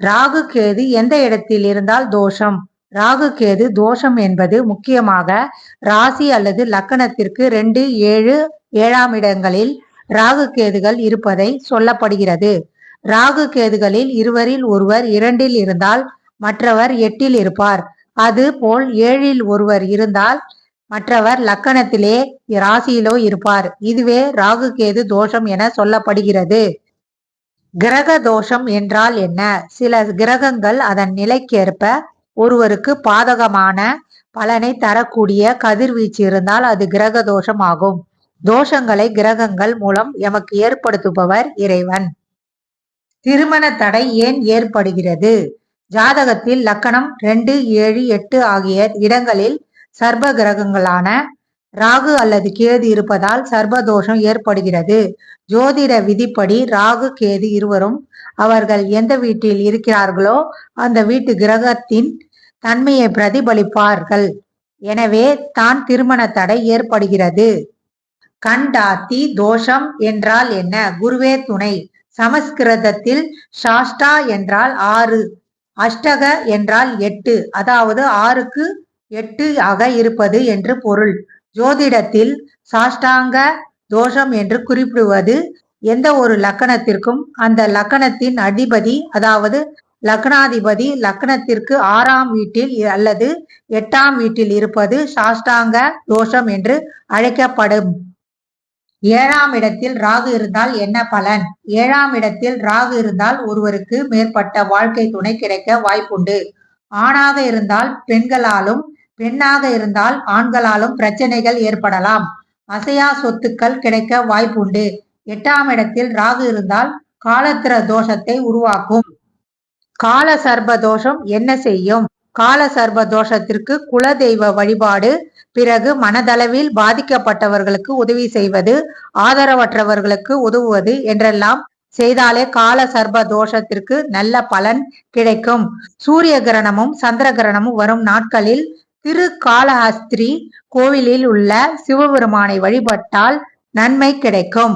ராகு கேது எந்த இடத்தில் இருந்தால் தோஷம்? ராகு கேது தோஷம் என்பது முக்கியமாக ராசி அல்லது லக்கணத்திற்கு ரெண்டு ஏழு ஏழாம் இடங்களில் ராகு கேதுகள் இருப்பதை சொல்லப்படுகிறது. ராகு கேதுகளில் இருவரில் ஒருவர் இரண்டில் இருந்தால் மற்றவர் எட்டில் இருப்பார். அது போல் ஏழில் ஒருவர் இருந்தால் மற்றவர் லக்கணத்திலே ராசியிலோ இருப்பார். இதுவே ராகு கேது தோஷம் என சொல்லப்படுகிறது. கிரக தோஷம் என்றால் என்ன? சில கிரகங்கள் அதன் நிலைக்கேற்ப ஒருவருக்கு பாதகமான பலனை தரக்கூடிய கதிர்வீச்சு இருந்தால் அது கிரக தோஷம் ஆகும். தோஷங்களை கிரகங்கள் மூலம் எமக்கு ஏற்படுத்துபவர் இறைவன். திருமண தடை ஏன் ஏற்படுகிறது? ஜாதகத்தில் லக்கணம் ரெண்டு ஏழு எட்டு ஆகிய இடங்களில் சர்ப கிரகங்களான ராகு அல்லது கேது இருப்பதால் சர்வதோஷம் ஏற்படுகிறது. ஜோதிட விதிப்படி ராகு கேது இருவரும் அவர்கள் எந்த வீட்டில் இருக்கிறார்களோ அந்த வீட்டு கிரகத்தின் தன்மையை பிரதிபலிப்பார்கள். எனவே தான் திருமண தடை ஏற்படுகிறது. கண்டாத்தி தோஷம் என்றால் என்ன? குருவே துணை. சமஸ்கிருதத்தில் சாஷ்டா என்றால் ஆறு அஷ்டக என்றால் எட்டு. அதாவது ஆறுக்கு எட்டு ஆக இருப்பது என்று பொருள். ஜோதிடத்தில் சாஷ்டாங்க தோஷம் என்று குறிப்பிடுவது எந்த ஒரு லக்கணத்திற்கும் அந்த லக்கணத்தின் அதிபதி அதாவது லக்னாதிபதி லக்னத்திற்கு ஆறாம் வீட்டில் அல்லது எட்டாம் வீட்டில் இருப்பது சாஷ்டாங்க தோஷம் என்று அழைக்கப்படும். ஏழாம் இடத்தில் ராகு இருந்தால் என்ன பலன்? ஏழாம் இடத்தில் ராகு இருந்தால் ஒருவருக்கு மேற்பட்ட வாழ்க்கை துணை கிடைக்க வாய்ப்புண்டு. ஆணாக இருந்தால் பெண்களாலும் பெண்ணாக இருந்தால் ஆண்களாலும் பிரச்சனைகள் ஏற்படலாம். அசையா சொத்துக்கள் கிடைக்க வாய்ப்புண்டு. எட்டாம் இடத்தில் ராகு இருந்தால் காலத்திர தோஷத்தை உருவாக்கும். கால சர்ப தோஷம் என்ன செய்யும்? கால சர்ப தோஷத்திற்கு குலதெய்வ வழிபாடு பிறகு மனதளவில் பாதிக்கப்பட்டவர்களுக்கு உதவி செய்வது ஆதரவற்றவர்களுக்கு உதவுவது என்றெல்லாம் செய்தாலே கால சர்ப தோஷத்திற்கு நல்ல பலன் கிடைக்கும். சூரிய கிரணமும் சந்திர கிரணமும் வரும் நாட்களில் திரு காலஹஸ்திரி கோவிலில் உள்ள சிவபெருமானை வழிபட்டால் நன்மை கிடைக்கும்.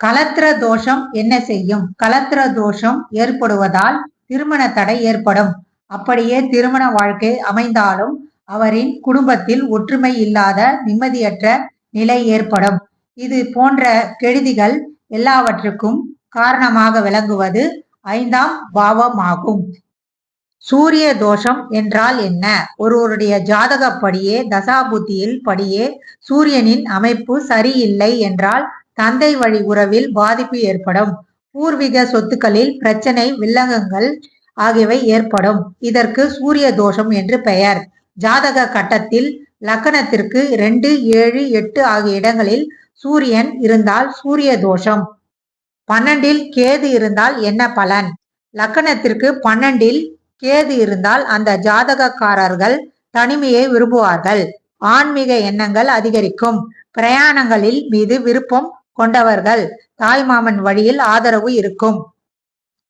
கலத்திர தோஷம் என்ன செய்யும்? கலத்திர தோஷம் ஏற்படுவதால் திருமண தடை ஏற்படும். அப்படியே திருமண வாழ்க்கை அமைந்தாலும் அவரின் குடும்பத்தில் ஒற்றுமை இல்லாத நிம்மதியற்ற நிலை ஏற்படும். இது போன்ற கெடுதிகள் எல்லாவற்றுக்கும் காரணமாக விளங்குவது ஐந்தாம் பாவமாகும். சூரிய தோஷம் என்றால் என்ன? ஒருவருடைய ஜாதகப்படியே தசாபுத்தியில் படியே சூரியனின் அமைப்பு சரியில்லை என்றால் தந்தை வழி உறவில் பாதிப்பு ஏற்படும். பூர்வீக சொத்துக்களில் பிரச்சனை வில்லங்கங்கள் ஆகியவை ஏற்படும். இதற்கு சூரிய தோஷம் என்று பெயர். ஜாதக கட்டத்தில் லக்கணத்திற்கு ரெண்டு ஏழு எட்டு ஆகிய இடங்களில் சூரியன் இருந்தால் சூரிய தோஷம். பன்னெண்டில் கேது இருந்தால் என்ன பலன்? லக்கணத்திற்கு பன்னெண்டில் கேது இருந்தால் அந்த ஜாதகக்காரர்கள் தனிமையை விரும்புவார்கள். ஆன்மீக எண்ணங்கள் அதிகரிக்கும். பிரயாணங்களில் மீது விருப்பம் கொண்டவர்கள் தாய்மாமன் வழியில் ஆதரவு இருக்கும்.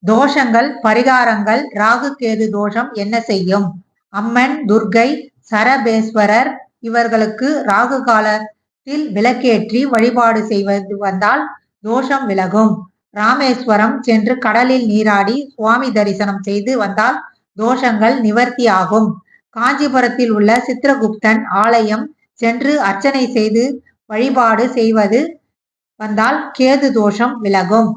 தோஷங்கள் பரிகாரங்கள் ராகு கேது தோஷம் என்ன செய்யும்? அம்மன் துர்கை சரபேஸ்வரர் இவர்களுக்கு ராகு காலத்தில் விளக்கேற்றி வழிபாடு செய்வது வந்தால் தோஷம் விலகும். ராமேஸ்வரம் சென்று கடலில் நீராடி சுவாமி தரிசனம் செய்து வந்தால் தோஷங்கள் நிவர்த்தியாகும். காஞ்சிபுரத்தில் உள்ள சித்திரகுப்தன் ஆலயம் சென்று அர்ச்சனை செய்து வழிபாடு செய்வது வந்தால் கேது தோஷம் விலகும்.